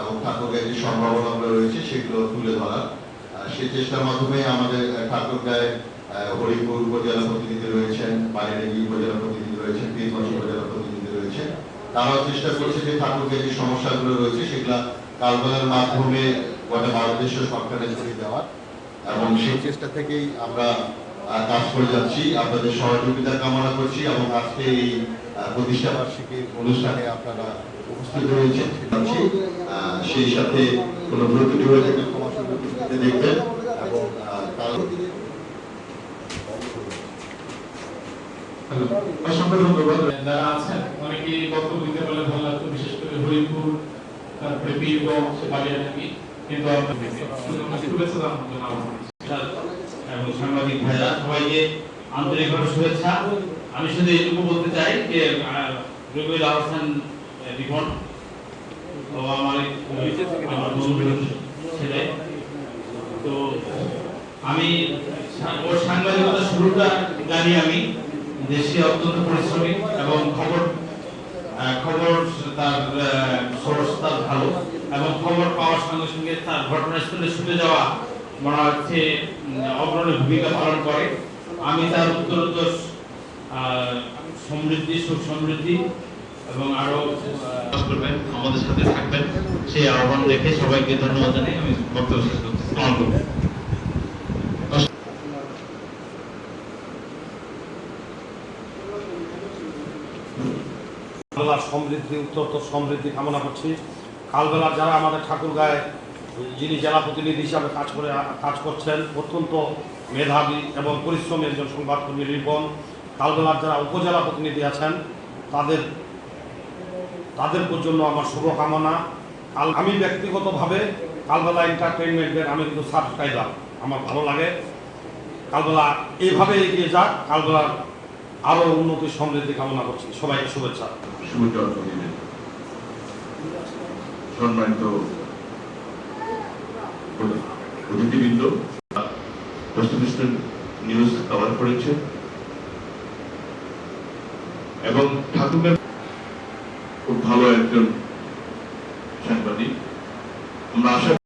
এবং ঠাকুরের যে সম্ভাবনাগুলো রয়েছে সেগুলো তুলে আহ, সেই চেষ্টার মাধ্যমে আমাদের ঠাকুরগাঁয় হরিপুর উপজেলা প্রতিনিধি রয়েছেন বালিরাগী উপজেলা প্রতিনিধি রয়েছেন পীরগঞ্জ উপজেলা প্রতিনিধি রয়েছেন। তারাও চেষ্টা করছে যে ঠাকুরকে যে সমস্যাগুলো রয়েছে সেগুলা কালবেলার মাধ্যমে গোটা ভারতবর্ষ সরকারের ছড়িয়ে দেওয়ার। এবং সেই চেষ্টা থেকেই আমরা কাজ করে যাচ্ছি, আপনাদের সহযোগিতা কামনা করছি এবং আজকে এই প্রতিষ্ঠা বার্ষিকী অনুষ্ঠানে আপনারা উপস্থিত হয়েছেন সেই সাথে কোনো ভুল হয়ে থাকলে দেখবেন ধন্যবাদ আছেন অনেকেই বক্তব্য দিতে পারলে ভালো লাগতো, বিশেষ করে হরিপুর, তারপরে বীরগঞ্জ বালিয়াডাঙ্গি কিন্তু করছি। এবং সাংবাদিক ভাইরা সবাইকে আন্তরিকভাবে শুভেচ্ছা। আমি শুধু এইটুকু বলতে চাই যে রবিউল আহসান রিপন আমার আমার ছেলে। তো আমি ওর শুরুটা জানি আমি। দেশে অত্যন্ত পরিশ্রমী এবং খবর খবর তার সোর্স তার ভালো এবং খবর পাওয়ার সঙ্গে সঙ্গে তার ঘটনাস্থলে ছুটে যাওয়া মনে হচ্ছে অগ্রণী ভূমিকা পালন করে। আমি তার উত্তরোত্তর আহ, সমৃদ্ধি সুখ সমৃদ্ধি এবং আরও করবেন আমাদের সাথে থাকবেন। সেই আহ্বান রেখে সবাইকে ধন্যবাদ জানিয়ে আমি বক্তব্য শেষ আলাইকুম। বাংলার সমৃদ্ধি উত্তরোত্তর সমৃদ্ধি কামনা করছি। কালবেলা যারা আমাদের ঠাকুরগাঁয় যিনি জেলা প্রতিনিধি হিসাবে কাজ করে, কাজ করছেন, অত্যন্ত মেধাবী এবং পরিশ্রমী একজন সংবাদকর্মী রিপন কালবেলার যারা উপজেলা প্রতিনিধি আছেন, তাদের তাদের জন্য আমার শুভকামনা। কাল আমি ব্যক্তিগতভাবে কালবেলা এন্টারটেইনমেন্টের, আমি কিন্তু সাবস্ক্রাইবার, আমার ভালো লাগে। কালবেলা এইভাবে এগিয়ে যাক কালবেলার আরও উন্নতি সমৃদ্ধি কামনা করছি। সবাইকে শুভেচ্ছা। সম্মানিত অতিথিবৃন্দ বস্তুনিষ্ঠ নিউজ কভার করেছে এবং ঠাকুরের খুব ভালো একজন সাংবাদিক। আমরা আশা